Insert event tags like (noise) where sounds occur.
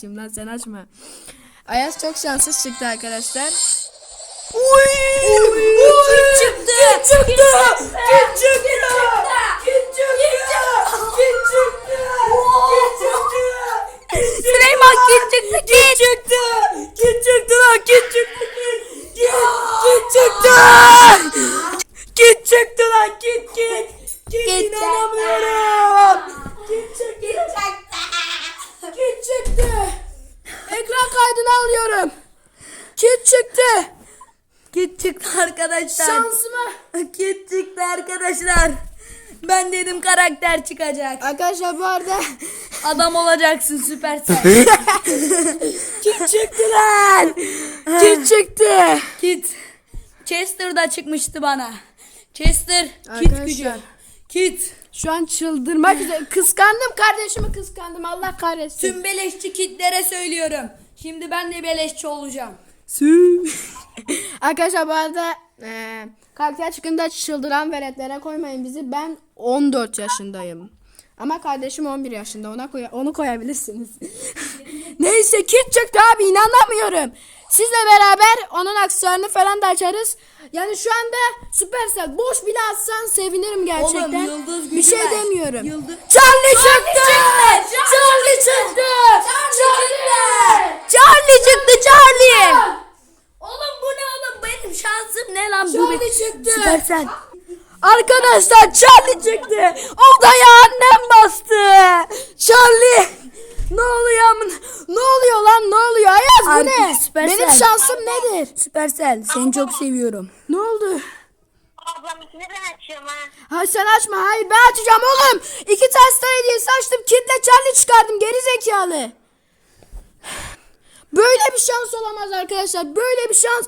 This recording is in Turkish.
Şimdi lan sen açma. Ayaz çok şanssız çıktı arkadaşlar. Uy! Kim çıktı? Kim çıktı? Kim çıktı? Kim çıktı? Kim çıktı? Kim çıktı? Süleyman kim çıktı Kim çıktı? Kim çıktı lan? Kim çıktı? Kim? Kim çıktı? Kim çıktı lan? Kim kim? Kim Kim inanamıyorum. Kim çıktı? Kim çıktı? Ekran kaydını alıyorum. Kit çıktı. Kit çıktı arkadaşlar. Şansıma. (laughs) Kit çıktı arkadaşlar. Ben dedim karakter çıkacak. Arkadaşlar bu arada Adam olacaksın süpersen. kit (laughs) çıktı lan. Kit çıktı. Kit. Chester'da çıkmıştı bana. Chester kit Arkadaşlar. gücü. Kit. Şu an çıldırmak üzere. Kıskandım kardeşimi kıskandım. Allah kahretsin. Tüm beleşçi kitlere söylüyorum. Şimdi ben de beleşçi olacağım. (laughs) Arkadaşlar bu arada eee karakter çıkında çıldıran veletlere koymayın bizi. Ben 14 yaşındayım. Ama kardeşim 11 yaşında. Ona koy onu koyabilirsiniz. (laughs) Neyse kit çıktı abi inanamıyorum. Sizle beraber onun aksesuarını falan da açarız. Yani şu anda Supercell boş bile atsan sevinirim gerçekten. Oğlum, yıldız Bir şey ver. demiyorum. Yıldız- Charlie çıktı. çıktı. Charlie çıktı. Charlie Charlie çıktı Charlie. Oğlum bu ne oğlum? Şansım ne lan bu? Charlie çıktı. Süpersen. Arkadaşlar Charlie çıktı. Odaya annem bastı. Charlie. Ne oluyor amın? Ne oluyor lan? Ne oluyor? Ayaz bu ne? Süpersel. Benim şansım nedir? Süpersel. Seni çok seviyorum. Ne oldu? Ablam ikini ben açıyorum ha. Ha sen açma. Hayır ben açacağım oğlum. İki tane star hediyesi açtım. Kitle Charlie çıkardım. Geri zekalı. Böyle bir şans olamaz arkadaşlar. Böyle bir şans.